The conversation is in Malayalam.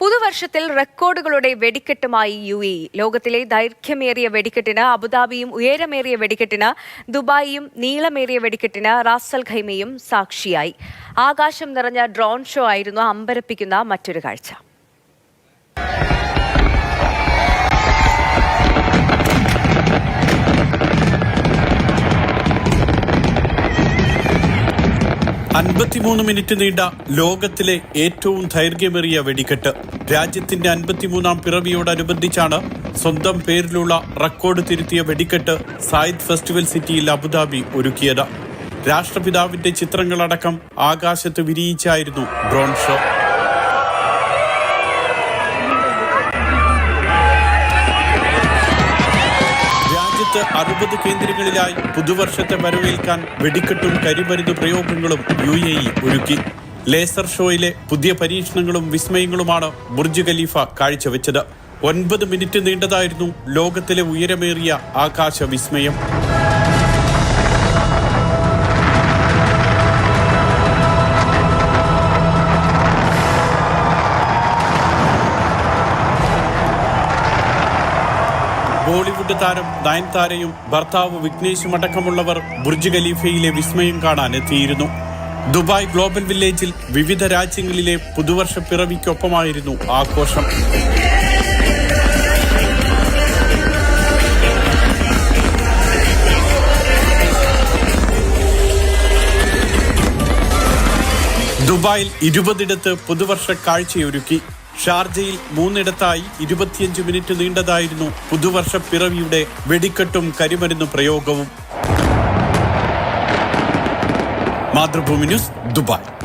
പുതുവർഷത്തിൽ റെക്കോർഡുകളുടെ വെടിക്കെട്ടുമായി യു എ ലോകത്തിലെ ദൈർഘ്യമേറിയ വെടിക്കെട്ടിന് അബുദാബിയും ഉയരമേറിയ വെടിക്കെട്ടിന് ദുബായിയും നീളമേറിയ വെടിക്കെട്ടിന് റാസൽ ഖൈമയും സാക്ഷിയായി. ആകാശം നിറഞ്ഞ ഡ്രോൺ ഷോ ആയിരുന്നു അമ്പരപ്പിക്കുന്ന മറ്റൊരു കാഴ്ച. അൻപത്തിമൂന്ന് മിനിറ്റ് നീണ്ട ലോകത്തിലെ ഏറ്റവും ദൈർഘ്യമേറിയ വെടിക്കെട്ട്. രാജ്യത്തിന്റെ അൻപത്തിമൂന്നാം പിറവിയോടനുബന്ധിച്ചാണ് സ്വന്തം പേരിലുള്ള റെക്കോർഡ് തിരുത്തിയ വെടിക്കെട്ട് സായിദ് ഫെസ്റ്റിവൽ സിറ്റിയിൽ അബുദാബി ഒരുക്കിയത്. രാഷ്ട്രപിതാവിന്റെ ചിത്രങ്ങളടക്കം ആകാശത്ത് വിരിയിച്ചായിരുന്നു ഡ്രോൺ ഷോ. അറുപത് കേന്ദ്രങ്ങളിലായി പുതുവർഷത്തെ വരവേൽക്കാൻ വെടിക്കെട്ടും കരിമരുന്ന് പ്രയോഗങ്ങളും യു എ ഇ ഒരുക്കി. ലേസർ ഷോയിലെ പുതിയ പരീക്ഷണങ്ങളും വിസ്മയങ്ങളുമാണ് ബുർജ് ഖലീഫ കാഴ്ചവെച്ചത്. ഒൻപത് മിനിറ്റ് നീണ്ടതായിരുന്നു ലോകത്തിലെ ഉയരമേറിയ ആകാശ വിസ്മയം ബോളിവുഡ് താരം നയൻതാരയും ഭർത്താവ് വിഘ്നേഷും അടക്കമുള്ളവർ ബുർജ് ഖലീഫയിലെ വിസ്മയം കാണാൻ എത്തിയിരുന്നു. ദുബായ് ഗ്ലോബൽ വില്ലേജിൽ വിവിധ രാജ്യങ്ങളിലെ പുതുവർഷ പിറവിക്കൊപ്പമായിരുന്നു ആഘോഷം. ദുബായിൽ ഇരുപതിടത്ത് പുതുവർഷ കാഴ്ചയൊരുക്കി. ഷാർജയിൽ മൂന്നിടത്തായി ഇരുപത്തിയഞ്ച് മിനിറ്റ് നീണ്ടതായിരുന്നു പുതുവർഷ പിറവിയുടെ വെടിക്കെട്ടും കരിമരുന്ന് പ്രയോഗവും. Mathrubhumi news Dubai.